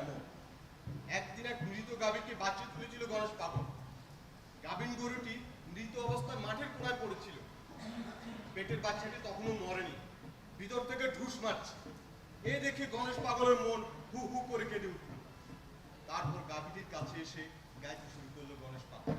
এমন। একদিন এক গাভীকে বাঁচিয়ে তুলেছিল গণেশ গাভীন গরুটি মৃত অবস্থায় মাঠের কোনায় পড়েছিল। পেটের বাচ্চাটি তখনও মরেনি। ভিতর থেকে ঢুস মারছে। এ দেখে গণেশ পাগলের মন হু হু করে কেঁদে উঠল। তারপর গাভীটির কাছে এসে গাইতে শুরু করল গণেশ পাগল।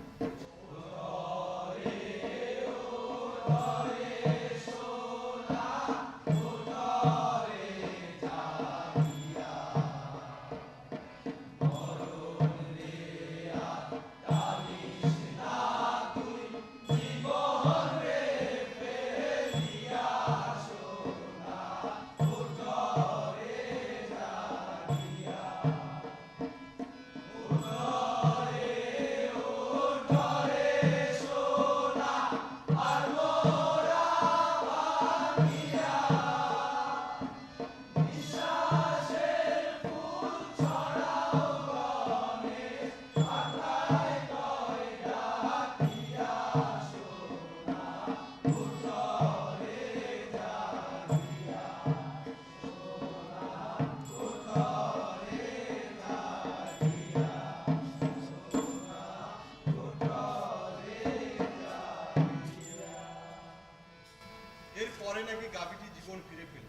এরপরে নাকি গাভীটি জীবন ফিরে পেল।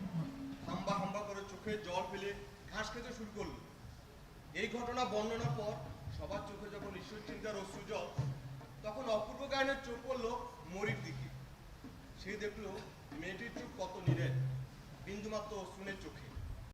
হাম্বা হাম্বা করে চোখে জল ফেলে ঘাস খেতে শুরু করল। এই ঘটনা বর্ণনার পর সবার চোখে যখন ঈশ্বর চিন্তার অশ্রু জল, তখন অপূর্ব গায়নের চোখ পড়ল মরির দিকে। সে দেখল মেয়েটির চোখ কত নিরেট, বিন্দুমাত্র অশ্রুনের চোখে।